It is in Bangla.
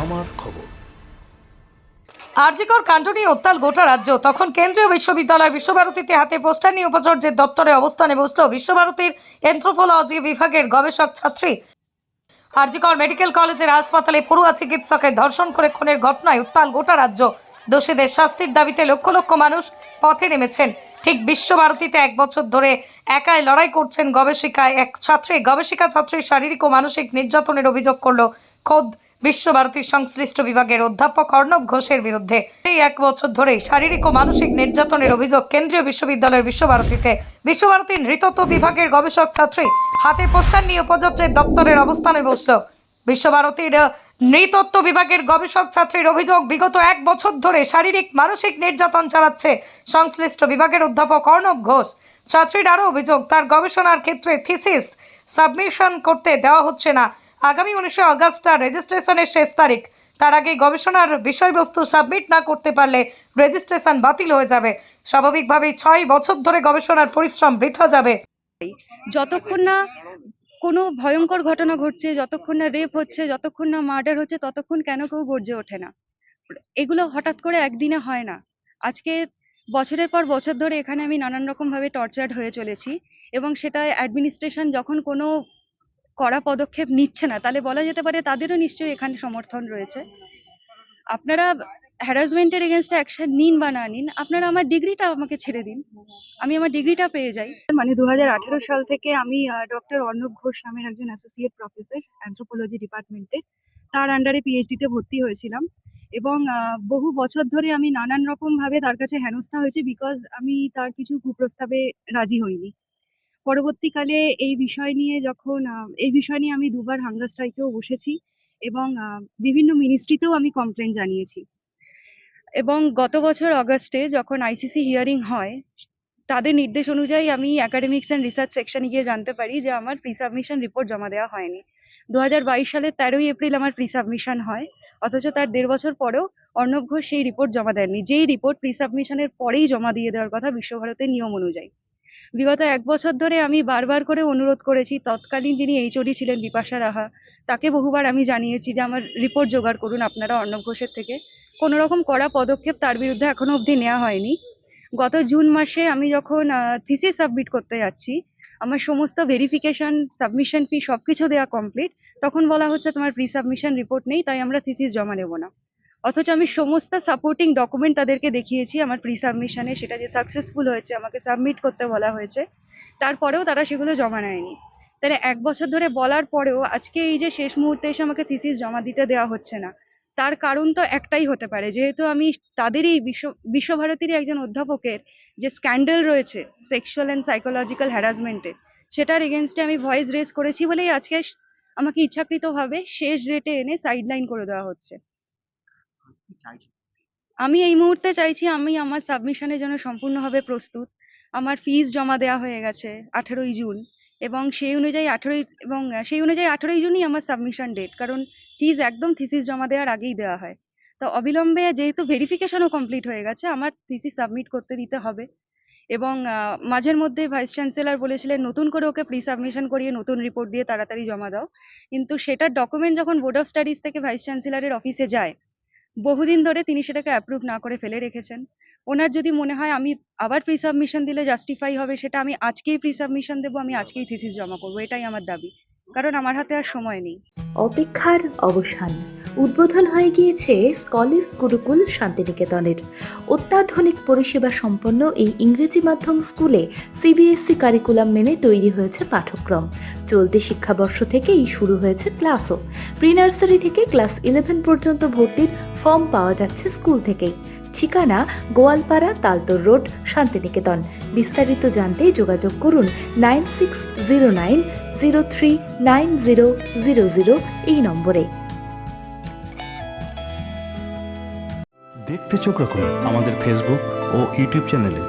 আমার খবর। আরজিকর কাণ্ড নিয়ে উত্তাল গোটা রাজ্য। তখন কেন্দ্রীয় বিশ্ববিদ্যালয় বিশ্বভারতীতে হাতে পোস্টার নিয়ে উপাচার্যের দপ্তরে অবস্থানে বসল বিশ্বভারতীর এন্থ্রোপোলজি বিভাগের গবেষক ছাত্রী। আরজিকর মেডিকেল কলেজের হাসপাতালে পড়ুয়া চিকিৎসকের ধর্ষণ করে খুনের ঘটনায় উত্তাল গোটা রাজ্য। দোষীদের শাস্তির দাবিতে লক্ষ লক্ষ মানুষ পথে নেমেছেন। ঠিক বিশ্বভারতীতে এক বছর ধরে একাই লড়াই করছেন গবেষিকা এক ছাত্রী। গবেষিকা ছাত্রীর শারীরিক ও মানসিক নির্যাতনের অভিযোগ করল খোদ বিশ্বভারতীর সংশ্লিষ্ট বিভাগের অধ্যাপক অর্ণব ঘোষের বিরুদ্ধে এই এক বছর ধরেই শারীরিক ও মানসিক নির্যাতনের অভিযোগ কেন্দ্রীয় বিশ্ববিদ্যালয়ের বিশ্বভারতীতে। বিশ্বভারতীর নৃতত্ব বিভাগের গবেষক ছাত্রী হাতে পোস্টার নিয়ে উপাচার্যের দপ্তরের অবস্থানে বসল। বিশ্বভারতীর নৃতত্ব বিভাগের গবেষক ছাত্রীর অভিযোগ বিগত এক বছর ধরে শারীরিক, মানসিক নির্যাতন চালাচ্ছে সংশ্লিষ্ট বিভাগের অধ্যাপক অর্ণব ঘোষ। ছাত্রীর আরও অভিযোগ, তার গবেষণার ক্ষেত্রে থিসিস সাবমিশন করতে দেওয়া হচ্ছে না। আগামী উনিশে আগস্ট তার রেজিস্ট্রেশনের শেষ তারিখ। তার আগে গবেষণার বিষয়বস্তু সাবমিট না করতে পারলে রেজিস্ট্রেশন বাতিল হয়ে যাবে। স্বাভাবিকভাবেই ছয় বছর ধরে গবেষণার পরিশ্রম বৃথা যাবে। যতক্ষণ না কোনো ভয়ঙ্কর ঘটনা ঘটছে, যতক্ষণ না রেপ হচ্ছে, যতক্ষণ না মার্ডার হচ্ছে, ততক্ষণ কেন কেউ গর্জে ওঠে না। এগুলো হঠাৎ করে একদিনে হয় না। আজকে বছরের পর বছর ধরে এখানে আমি নানান রকম ভাবে টর্চার্ড হয়ে চলেছি এবং সেটা অ্যাডমিনিস্ট্রেশন যখন কোনো কড়া পদক্ষেপ নিচ্ছে না, তাহলে বলা যেতে পারে তাদেরও নিশ্চয়ই এখানে সমর্থন রয়েছে। আপনারা হ্যারাসমেন্টের এগেনস্টে অ্যাকশন নিন বা না নিন, আপনারা আমার ডিগ্রিটা আমাকে ছেড়ে দিন। আমি আমার ডিগ্রিটা পেয়ে যাই। মানে দুহাজার আঠারো সাল থেকে আমি ডক্টর অর্ণব ঘোষ নামের একজন অ্যাসোসিয়েট প্রফেসর অ্যান্থ্রোপোলজি ডিপার্টমেন্টে তার আন্ডারে পিএইচডিতে ভর্তি হয়েছিলাম এবং বহু বছর ধরে আমি নানান রকম ভাবে তার কাছে হেনস্থা হয়েছে বিকজ আমি তার কিছু কুপ্রস্তাবে রাজি হইনি। পরবর্তীকালে এই বিষয় নিয়ে যখন এই বিষয় নিয়ে আমি দুবার হাঙ্গার স্ট্রাইকেও বসেছি এবং বিভিন্ন মিনিস্ট্রিতেও আমি কমপ্লেন জানিয়েছি। এবং গত বছর অগস্টে যখন আইসিসি হিয়ারিং হয়, তাদের নির্দেশ অনুযায়ী আমি একাডেমিক্স অ্যান্ড রিসার্চ সেকশনে গিয়ে জানতে পারি যে আমার প্রি সাবমিশন রিপোর্ট জমা দেওয়া হয়নি। দু হাজার বাইশ সালের তেরোই এপ্রিল আমার প্রি সাবমিশন হয়, অথচ তার দেড় বছর পরেও অর্ণব ঘোষ সেই রিপোর্ট জমা দেননি। যেই রিপোর্ট প্রি সাবমিশনের পরেই জমা দিয়ে দেওয়ার কথা বিশ্বভারতের নিয়ম অনুযায়ী। বিগত এক বছর ধরে আমি বারবার করে অনুরোধ করেছি, তৎকালীন যিনি এইচওডি ছিলেন বিপাশা রাহা, তাকে বহুবার আমি জানিয়েছি যে আমার রিপোর্ট জোগাড় করুন আপনারা অর্ণব ঘোষের থেকে। কোনো রকম কড়া পদক্ষেপ তার বিরুদ্ধে এখনও অবধি নেওয়া হয়নি। গত জুন মাসে আমি যখন থিসিস সাবমিট করতে যাচ্ছি, আমার সমস্ত ভেরিফিকেশন সাবমিশন ফি সব কিছু দেওয়া কমপ্লিট তখন বলা হচ্ছে তোমার প্রি সাবমিশন রিপোর্ট নেই, তাই আমরা থিসিস জমা নেব না। অথচ আমি সমস্ত সাপোর্টিং ডকুমেন্ট তাদেরকে দেখিয়েছি আমার প্রি সাবমিশনে সেটা যে সাকসেসফুল হয়েছে, আমাকে সাবমিট করতে বলা হয়েছে। তারপরেও তারা সেগুলো জমা নেয়নি। তাহলে এক বছর ধরে বলার পরেও আজকে এই যে শেষ মুহূর্তে এসে আমাকে থিসিস জমা দিতে দেওয়া হচ্ছে না, তার কারণ তো একটাই হতে পারে। যেহেতু আমি তাদেরই বিশ্ব বিশ্বভারতীর একজন অধ্যাপকের যে স্ক্যান্ডেল রয়েছে সেক্সুয়াল অ্যান্ড সাইকোলজিক্যাল হ্যারাসমেন্টে সেটার এগেনস্টে আমি ভয়েস রেজ করেছি বলেই আজকে আমাকে ইচ্ছাকৃতভাবে শেষ রেটে এনে সাইডলাইন করে দেওয়া হচ্ছে। আমি এই মুহূর্তে চাইছি আমি আমার সাবমিশনের জন্য সম্পূর্ণভাবে প্রস্তুত। আমার ফিস জমা দেওয়া হয়ে গেছে আঠেরোই জুন এবং সেই অনুযায়ী আঠেরোই এবং সেই অনুযায়ী আঠেরোই জুনই আমার সাবমিশন ডেট কারণ ফিস একদম থিসিস জমা দেওয়ার আগেই দেওয়া হয়। তো অবিলম্বে যেহেতু ভেরিফিকেশনও কমপ্লিট হয়ে গেছে আমার থিসিস সাবমিট করতে দিতে হবে এবং মাঝের মধ্যে ভাইস চ্যান্সেলর বলেছিলেন, নতুন করে ওকে প্রি সাবমিশন করিয়ে নতুন রিপোর্ট দিয়ে তাড়াতাড়ি জমা দাও। কিন্তু সেটার ডকুমেন্ট যখন বোর্ড অফ স্টাডিজ থেকে ভাইস চ্যান্সেলরের অফিসে যায় বহুদিন ধরে তিনি সেটাকে অ্যাপ্রুভ না করে ফেলে রেখেছেন। ওনার যদি মনে হয়, আমি আবার প্রি সাবমিশন দিলে জাস্টিফাই হবে, সেটা আমি আজকেই প্রি সাবমিশন দেবো, আমি আজকেই থিসিস জমা করব। এটাই আমার দাবি। কারণ আমার হাতে আর সময় নেই। অপেক্ষার অবসান। উদ্বোধন হয়ে গিয়েছে স্কলিস গুরুকুল শান্তিনিকেতনের। অত্যাধুনিক পরিষেবা সম্পন্ন এই ইংরেজি মাধ্যম স্কুলে সিবিএসসি কারিকুলাম মেনে তৈরি হয়েছে পাঠ্যক্রম। চলতি শিক্ষাবর্ষ থেকেই শুরু হয়েছে ক্লাসও। প্রি নার্সারি থেকে ক্লাস ইলেভেন পর্যন্ত ভর্তির ফর্ম পাওয়া যাচ্ছে স্কুল থেকেই। ঠিকানা গোয়ালপাড়া তালতর রোড, শান্তিনিকেতন। বিস্তারিত জানতে যোগাযোগ করুন nine six zero nine zero three nine zero zero zero এই নম্বরে। দেখতে চোখ রাখুন আমাদের ফেসবুক ও ইউটিউব চ্যানেলে